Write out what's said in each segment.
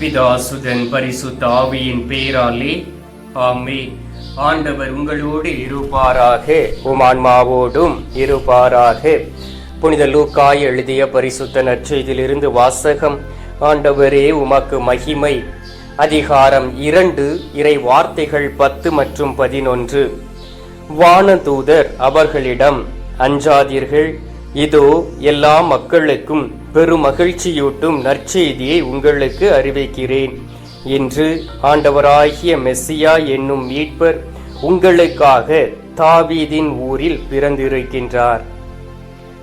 பிதாசுதன் பரிசுத்த ஆவியின் பெயராலே ஆமே. ஆண்டவர் உங்களோடு இருப்பாராக. உமான்மாவோடும் இருப்பாராக. புனித லூக்காய் எழுதிய பரிசுத்த நற்செய்தியிலிருந்து வாசகம். ஆண்டவரே உமக்கு மகிமை. அதிகாரம் இரண்டு இறை வார்த்தைகள் பத்து மற்றும் பதினொன்று. வானதூதர் அவர்களிடம் அஞ்சாதீர்கள். இதோ எல்லா மக்களுக்கும் பெரும் மகிழ்ச்சியூட்டும் நற்செய்தியை உங்களுக்கு அறிவிக்கிறேன். என்று ஆண்டவராகிய மெஸ்ஸியா என்னும் மீட்பர் உங்களுக்காக தாவீதின் ஊரில் பிறந்திருக்கின்றார்.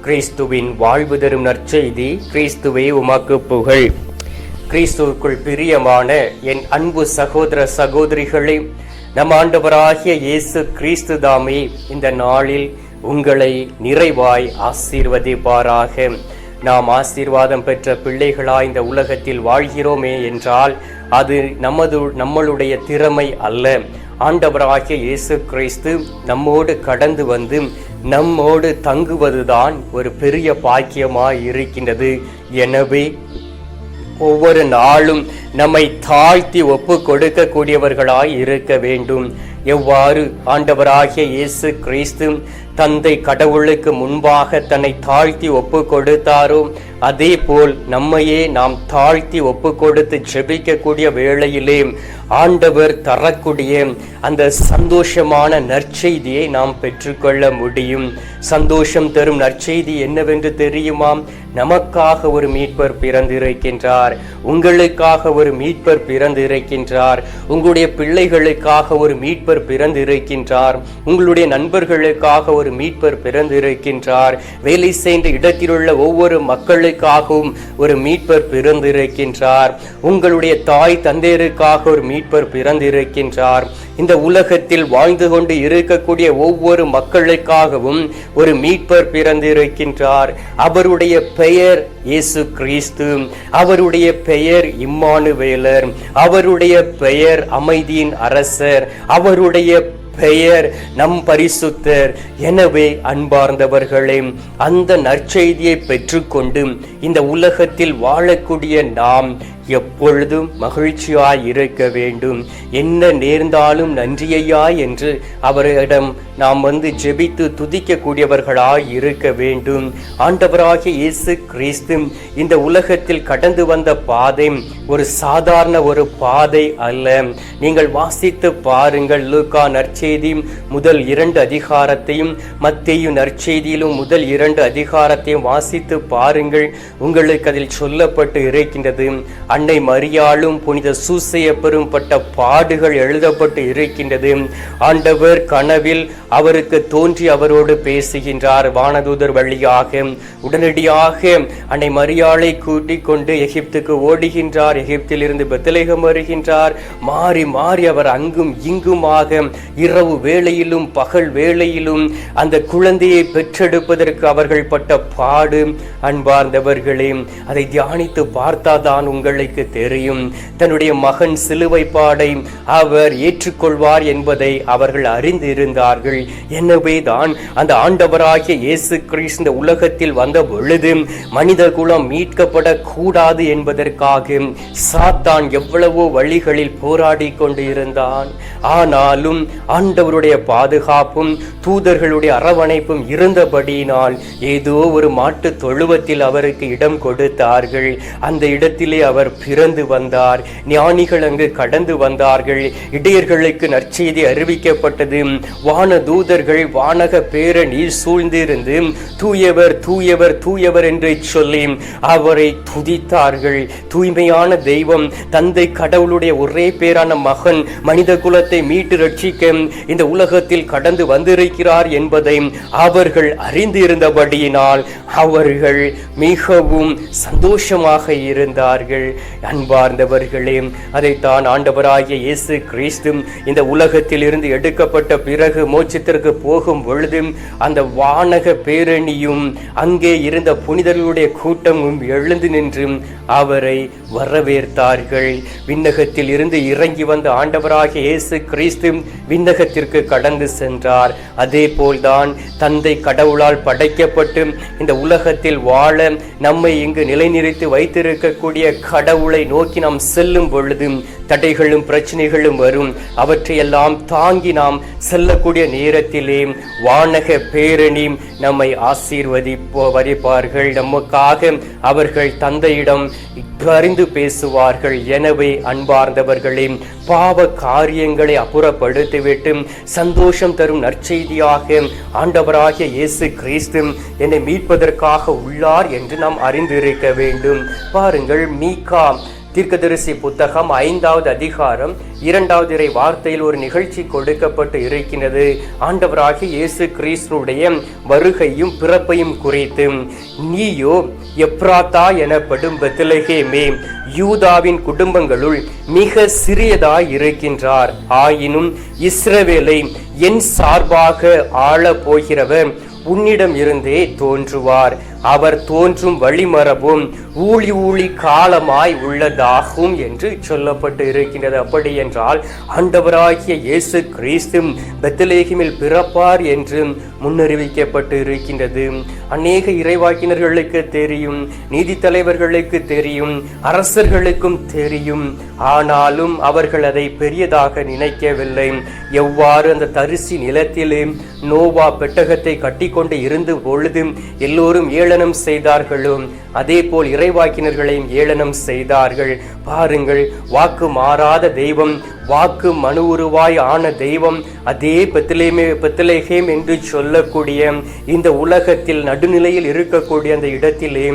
கிறிஸ்துவின் வாழ்வு தரும் நற்செய்தி கிறிஸ்துவை உமாக்கு புகழ். கிறிஸ்துவுக்குள் பிரியமான என் அன்பு சகோதர சகோதரிகளே நம் ஆண்டவராகிய இயேசு கிறிஸ்து தாமே இந்த நாளில் உங்களை நிறைவாய் ஆசீர்வதிப்பாராக. நாம் ஆசீர்வாதம் பெற்ற பிள்ளைகளாய் இந்த உலகத்தில் வாழ்கிறோமே என்றால் அது நமது நம்மளுடைய திறமை அல்ல. ஆண்டவராகிய இயேசு கிறிஸ்து நம்மோடு கடந்து வந்து நம்மோடு தங்குவதுதான் ஒரு பெரிய பாக்கியமாய் இருக்கின்றது எனவே ஒவ்வொரு நாளும் நம்மை தாழ்த்தி ஒப்பு கொடுக்கக்கூடியவர்களாய் இருக்க வேண்டும். எவ்வாறு? ஆண்டவராகிய இயேசு கிறிஸ்து தந்தை கடவுளுக்கு முன்பாக தன்னை தாழ்த்தி ஒப்பு கொடுத்தாரோ அதே போல் நம்மையே நாம் தாழ்த்தி ஒப்பு கொடுத்து ஜெபிக்கக்கூடிய வேளையிலே ஆண்டவர் தரக்கூடிய அந்த சந்தோஷமான நற்செய்தியை நாம் பெற்றுக்கொள்ள முடியும். சந்தோஷம் தரும் நற்செய்தி என்னவென்று தெரியுமாம் நமக்காக ஒரு மீட்பர் பிறந்திருக்கின்றார். உங்களுக்காக ஒரு மீட்பர் பிறந்திருக்கின்றார். உங்களுடைய பிள்ளைகளுக்காக ஒரு மீட்பர் பிறந்திருக்கின்றார். உங்களுடைய நண்பர்களுக்காக ஒரு மீட்பர் பிறந்திருக்கின்றார். வேலை செய்த இடத்திலுள்ள ஒவ்வொரு மக்களுக்காகவும் ஒரு மீட்பர் பிறந்திருக்கின்றார். உங்களுடைய தாய் தந்தையருக்காக ஒரு மீட்பர் பிறந்திருக்கின்றார். இந்த உலகத்தில் வாழ்ந்து கொண்டு இருக்கக்கூடிய ஒவ்வொரு மக்களுக்காகவும் ஒரு மீட்பர் பிறந்திருக்கின்றார். அவருடைய பெயர் இயேசு கிறிஸ்து. அவருடைய பெயர் இம்மானுவேலர். அவருடைய பெயர் அமைதியின் அரசர். அவருடைய பெயர் நம் பரிசுத்தர். எனவே அன்பார்ந்தவர்களே அந்த நற்செய்தியை பெற்றுக்கொண்டு இந்த உலகத்தில் வாழக்கூடிய நாம் எப்பொழுதும் மகிழ்ச்சியாய் இருக்க வேண்டும். என்ன நேர்ந்தாலும் நன்றியையா என்று அவரிடம் நாம் வந்து ஜெபித்து துதிக்கக்கூடியவர்களாய் இருக்க வேண்டும். ஆண்டவராகிய இயேசு கிறிஸ்து இந்த உலகத்தில் கடந்து வந்த பாதை ஒரு சாதாரண ஒரு பாதை அல்ல. நீங்கள் வாசித்து பாருங்கள் லூக்கா நற்செய்தி முதல் இரண்டு அதிகாரத்தையும் மத்தேயு நற்செய்தியிலும் முதல் இரண்டு அதிகாரத்தையும் வாசித்து பாருங்கள். உங்களுக்கு அதில் சொல்லப்பட்டு இருக்கின்றது அன்னை மரியாளும் புனித சூசைய பெரும்பட்ட பாடுகள் எழுதப்பட்டு இருக்கின்றது. ஆண்டவர் கனவில் அவருக்கு தோன்றி அவரோடு பேசுகின்றார் வானதூதர் வழியாக. உடனடியாக அன்னை மரியாளை கூட்டிக் கொண்டு எகிப்துக்கு ஓடுகின்றார். எகிப்திலிருந்து பெத்தலேகம் வருகின்றார். மாறி மாறி அவர் அங்கும் இங்குமாக இரவு வேளையிலும் பகல் வேளையிலும் அந்த குழந்தையை பெற்றெடுப்பதற்கு அவர்கள் பட்ட பாடு அன்பார்ந்தவர்களே அதை தியானித்து பார்த்தாதான் உங்களுக்கு தெரியும். தன்னுடைய மகன் சிலுவை பாடை அவர் ஏற்றுக்கொள்வார் என்பதை அவர்கள் அறிந்து இருந்தார்கள் எனவே தான் அந்த ஆண்டவராகிய இயேசு கிறிஸ்து இந்த உலகத்தில் வந்த பொழுது மனித குலம் மீட்கப்பட கூடாது என்பதற்காக சாத்தான் எவ்வளவோ வழிகளில் போராடி கொண்டு இருந்தான் ஆனாலும் ஆண்டவருடைய பாதுகாப்பும் தூதர்களுடைய அரவணைப்பும் இருந்தபடியினால் ஏதோ ஒரு மாட்டு தொழுவத்தில் அவருக்கு இடம் கொடுத்தார்கள். அந்த இடத்திலே அவர் பிறந்து வந்தார். ஞானிகள் அங்கு கடந்து வந்தார்கள். இடையர்களுக்கு நற்செய்தி அறிவிக்கப்பட்டது. வான தூதர்கள் வானக பேரணி சூழ்ந்திருந்து தூயவர் தூயவர் தூயவர் என்று சொல்லி அவரை துதித்தார்கள். தூய்மையான தெய்வம் தந்தை கடவுளுடைய ஒரே பேரான மகன் மனித குலத்தை மீட்டு ரட்சிக்க இந்த உலகத்தில் கடந்து வந்திருக்கிறார் என்பதை அவர்கள் அறிந்து இருந்தபடியினால் அவர்கள் மிகவும் சந்தோஷமாக இருந்தார்கள். அன்பார்ந்தவர்களே அதைத்தான் ஆண்டவராகிய இயேசு கிறிஸ்து இந்த உலகத்தில் இருந்து எடுக்கப்பட்ட பிறகு மோட்சத்திற்கு போகும் பொழுது அந்த வானக பேரணியும் அங்கே இருந்த புனிதர்களுடைய கூட்டமும் எழுந்து நின்று அவரை வரவேற்றார்கள். விண்ணகத்தில் இருந்து இறங்கி வந்த ஆண்டவராகிய இயேசு கிறிஸ்து விண்ணகத்திற்கு கடந்து சென்றார். அதே போல்தான் தந்தை கடவுளால் படைக்கப்பட்டு இந்த உலகத்தில் வாழ நம்மை இங்கு நிலைநிறுத்தி வைத்திருக்கக்கூடிய கடவுள் கடவுளை நோக்கி நாம் செல்லும் பொழுது தடைகளும் பிரச்சனைகளும் வரும். அவற்றையெல்லாம் தாங்கி நாம் செல்லக்கூடிய நேரத்திலே வானக பேரணி நம்மை ஆசீர்வதிப்போ வரிப்பார்கள். நமக்காக அவர்கள் தந்தையிடம் பரிந்து பேசுவார்கள். எனவே அன்பார்ந்தவர்களே பாவ காரியங்களை அப்புறப்படுத்திவிட்டு சந்தோஷம் தரும் நற்செய்தியாக ஆண்டவராகிய இயேசு கிறிஸ்து என்னை மீட்பதற்காக உள்ளார் என்று நாம் அறிந்திருக்க வேண்டும். பாருங்கள் மீகா பார்க்கலாம் தீர்க்கதரிசி புத்தகம் ஐந்தாவது அதிகாரம் இரண்டாவது இறை வார்த்தையில் ஒரு நிகழ்ச்சி கொடுக்கப்பட்டு இருக்கின்றது. ஆண்டவராகிய இயேசு கிறிஸ்துடைய வருகையும் பிறப்பையும் குறித்து நீயோ எப்ராத்தா எனப்படும் பெத்திலகேமே யூதாவின் குடும்பங்களுள் மிக சிறியதாய் இருக்கின்றார். ஆயினும் இஸ்ரவேலை என் சார்பாக ஆள போகிறவர் உன்னிடம் இருந்தே தோன்றுவார். அவர் தோன்றும் வழிமரபும் ஊழி ஊழி காலமாய் உள்ளதாகும் என்று சொல்லப்பட்டு இருக்கின்றது. அப்படி என்றால் ஆண்டவராகிய இயேசு கிறிஸ்து பெத்தலேகிமில் பிறப்பார் என்று முன்னறிவிக்கப்பட்டு இருக்கின்றது. அநேக இறைவாக்கினர்களுக்கு தெரியும் நீதி தலைவர்களுக்கு தெரியும் அரசர்களுக்கும் தெரியும். ஆனாலும் அவர்கள் அதை பெரியதாக நினைக்கவில்லை. எவ்வாறு அந்த தரிசி நிலத்திலே நோவா பெட்டகத்தை கட்டிக்கொண்டு இருந்த பொழுது எல்லோரும் ஏளனம் செய்தார்களும் அதே போல் இறைவாக்கினர்களையும் ஏளனம் செய்தார்கள். பாருங்கள் வாக்கு மாறாத தெய்வம் வாக்கு மனு உருவாய் ஆன தெய்வம் அதே பெத்திலேமே பெத்திலேகேம் என்று சொல்லக்கூடிய இந்த உலகத்தில் நடுநிலையில் இருக்கக்கூடிய அந்த இடத்திலே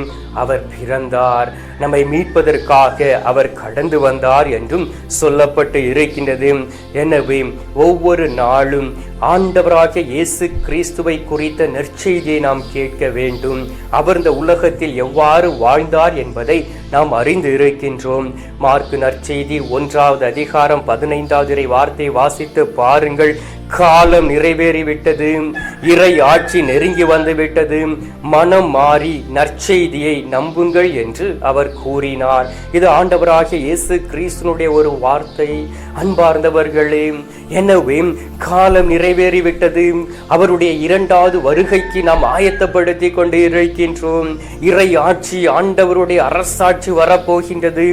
அவர் பிறந்தார். நம்மை மீட்பதற்காக அவர் கடந்து வந்தார் என்றும் சொல்லப்பட்டு இருக்கின்றது. எனவே ஒவ்வொரு நாளும் ஆண்டவராக இயேசு கிறிஸ்துவை குறித்த நற்செய்தியை நாம் கேட்க வேண்டும். அவர் இந்த உலகத்தில் எவ்வாறு வாழ்ந்தார் என்பதை நாம் அறிந்து இருக்கின்றோம். மார்க்கு நற்செய்தி ஒன்றாவது அதிகாரம் பதினைந்தாவது வார்த்தை வாசித்து பாருங்கள். காலம் நிறைவேறிவிட்டது. இறை ஆட்சி நெருங்கி வந்துவிட்டது. மனம் மாறி நற்செய்தியை நம்புங்கள் என்று அவர் கூறினார். இது ஆண்டவராகிய இயேசு கிறிஸ்தனுடைய ஒரு வார்த்தை. அன்பார்ந்தவர்களே எனவே காலம் நிறைவேறிவிட்டது. அவருடைய இரண்டாவது வருகைக்கு நாம் ஆயத்தப்படுத்தி கொண்டு இருக்கின்றோம். இறை ஆட்சி ஆண்டவருடைய அரசாட்சி வரப்போகின்றது.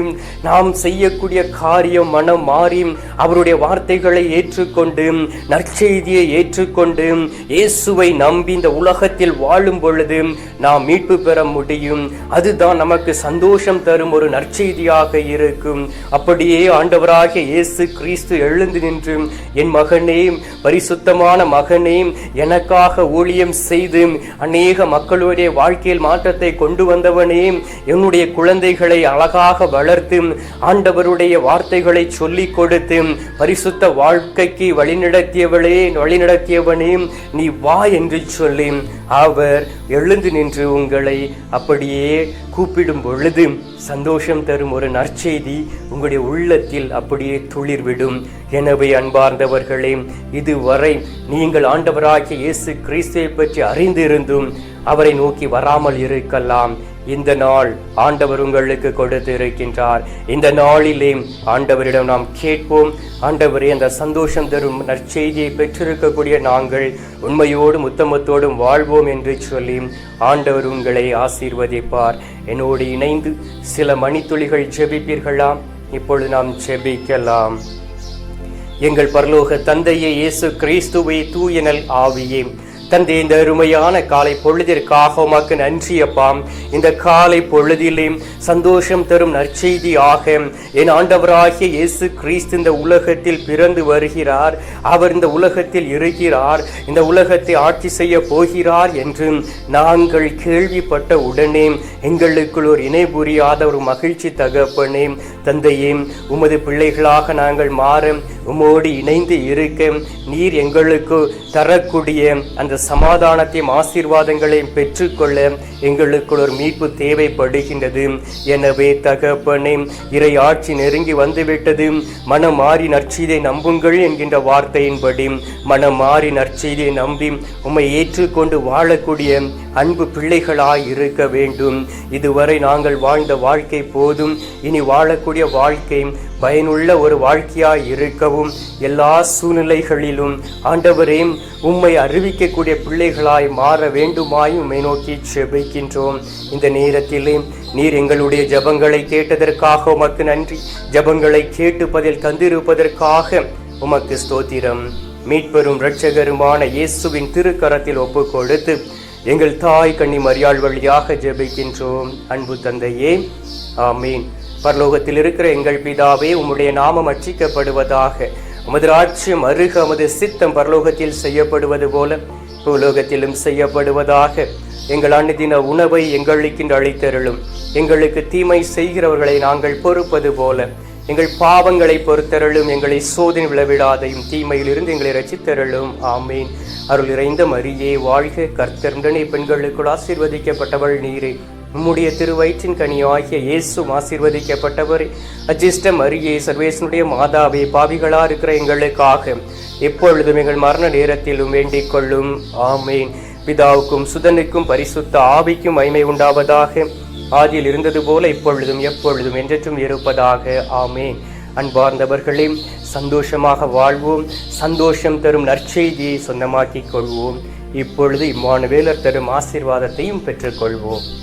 நாம் செய்யக்கூடிய காரியம் மனம் மாறி அவருடைய வார்த்தைகளை ஏற்றுக்கொண்டு நற்செய்தியை ஏற்றுக்கொண்டு இயேசுவை நம்பி இந்த உலகத்தில் வாழும் பொழுது நாம் மீட்பு பெற முடியும். அதுதான் நமக்கு சந்தோஷம் தரும் ஒரு நற்செய்தியாக இருக்கும். அப்படியே ஆண்டவராகிய இயேசு கிறிஸ்து எழுந்து நின்று என் மகனே பரிசுத்தமான மகனே எனக்காக ஊழியம் செய்து அநேக மக்களுடைய வாழ்க்கையில் மாற்றத்தை கொண்டு வந்தவனே என்னுடைய குழந்தைகளை அழகாக வளர்த்து ஆண்டவருடைய வார்த்தைகளை சொல்லிக் கொடுத்து பரிசுத்த வாழ்க்கைக்கு வழிநடத்தியவளே வழிநடத்தியவனே நீ வா என்று சொல்லி அவர் எழுந்து நின்று உங்களை அப்படியே கூப்பிடும் பொழுது சந்தோஷம் தரும் ஒரு நற்செய்தி உங்களுடைய உள்ளத்தில் அப்படியே துளிர்விடும். எனவே அன்பார்ந்தவர்களே இதுவரை நீங்கள் ஆண்டவராகிய இயேசு கிறிஸ்துவை பற்றி அறிந்திருந்தும் அவரை நோக்கி வராமல் இருக்கலாம். இந்த நாள் ஆண்டவர் உங்களுக்கு கொடுத்து இருக்கின்றார் இந்த நாளிலே ஆண்டவரிடம் நாம் கேட்போம். ஆண்டவரே அந்த சந்தோஷம் தரும் நற்செய்தியை பெற்றிருக்கக்கூடிய நாங்கள் உண்மையோடும் உத்தமத்தோடும் வாழ்வோம் என்று சொல்லி ஆண்டவர் உங்களை ஆசீர்வதிப்பார். என்னோடு இணைந்து சில மணித்துளிகள் ஜெபிப்பீர்களாம் இப்பொழுது நாம் ஜெபிக்கலாம். எங்கள் பரலோக தந்தையே இயேசு கிறிஸ்துவை தூயனல் ஆவியே. தந்தை இந்த அருமையான காலை பொழுதிற்காக உமக்கு நன்றி அப்பாம் இந்த காலை பொழுதிலும் சந்தோஷம் தரும் நற்செய்தி ஆக என் ஆண்டவராகிய இயேசு கிறிஸ்து இந்த உலகத்தில் பிறந்து வருகிறார். அவர் இந்த உலகத்தில் இருக்கிறார். இந்த உலகத்தை ஆட்சி செய்ய போகிறார் என்று நாங்கள் கேள்விப்பட்ட உடனே எங்களுக்குள் ஒரு இணை புரியாத ஒரு மகிழ்ச்சி தகப்பனே. தந்தையே உமது பிள்ளைகளாக நாங்கள் மாற உமோடு இணைந்து இருக்க நீர் எங்களுக்கு தரக்கூடிய அந்த சமாதானத்தையும் ஆசீர்வாதங்களையும் பெற்றுக்கொள்ள எங்களுக்கு ஒரு மீட்பு தேவைப்படுகின்றது. எனவே தகப்பனே இறை ஆட்சி நெருங்கி வந்துவிட்டது. மனம் மாறி நற்செய்தியை நம்புங்கள் என்கின்ற வார்த்தையின்படி மனம் மாறி நற்செய்தியை நம்பி உம்மை ஏற்றுக்கொண்டு வாழக்கூடிய அன்பு பிள்ளைகளாய் இருக்க வேண்டும். இதுவரை நாங்கள் வாழ்ந்த வாழ்க்கை போதும். இனி வாழக்கூடிய வாழ்க்கை பயனுள்ள ஒரு வாழ்க்கையாய் இருக்கவும் பாதுகாக்கவும் எல்லா சூழ்நிலைகளிலும் ஆண்டவரே உம்மை அறிவிக்கக்கூடிய பிள்ளைகளாய் மாற வேண்டுமாய் உம்மை நோக்கி செபிக்கின்றோம். இந்த நேரத்திலே நீர் எங்களுடைய ஜபங்களை கேட்டதற்காக உமக்கு நன்றி. ஜபங்களை கேட்டு பதில் தந்திருப்பதற்காக உமக்கு ஸ்தோத்திரம். மீட்பெரும் இரட்சகருமான இயேசுவின் திருக்கரத்தில் ஒப்பு கொடுத்து எங்கள் தாய் கண்ணி மரியாள் வழியாக ஜெபிக்கின்றோம். அன்பு தந்தையே ஆமீன். பரலோகத்தில் இருக்கிற எங்கள் பிதாவே உம்முடைய நாமம் அச்சிக்கப்படுவதாக. உமது ராட்சியம் அருக உமது சித்தம் பரலோகத்தில் செய்யப்படுவது போல பூலோகத்திலும் செய்யப்படுவதாக. எங்கள் அன்னுதின உணவை எங்களுக்கு அழித்தருளும் எங்களுக்கு தீமை செய்கிறவர்களை நாங்கள் பொறுப்பது போல எங்கள் பாவங்களை பொறுத்தருளும். எங்களை சோதனை விளவிடாதையும் தீமையிலிருந்து எங்களை ரசித்தருளும் ஆமீன். அருள் இறைந்த மரியே வாழ்க கர்த்தருடனே பெண்களுக்குள் ஆசீர்வதிக்கப்பட்டவள் நீரே. உம்முடைய திருவயிற்றின் கனி ஆகிய இயேசும் ஆசீர்வதிக்கப்பட்டவர். அஜிஷ்டம் அருகே சர்வேசனுடைய மாதாவே பாவிகளாக இருக்கிற எங்களுக்காக. எப்பொழுதும் எங்கள் மரண நேரத்திலும் வேண்டிக் கொள்ளும். ஆமேன். பிதாவுக்கும் சுதனுக்கும் பரிசுத்த ஆவிக்கும் மைமை உண்டாவதாக. ஆதியில் இருந்தது போல இப்பொழுதும் எப்பொழுதும் என்றற்றும் இருப்பதாக. ஆமேன். அன்பார்ந்தவர்களே சந்தோஷமாக வாழ்வோம். சந்தோஷம் தரும் நற்செய்தியை சொந்தமாக்கிக் கொள்வோம். இப்பொழுது இம்மானுவேலர் தரும் ஆசீர்வாதத்தையும் பெற்றுக்கொள்வோம்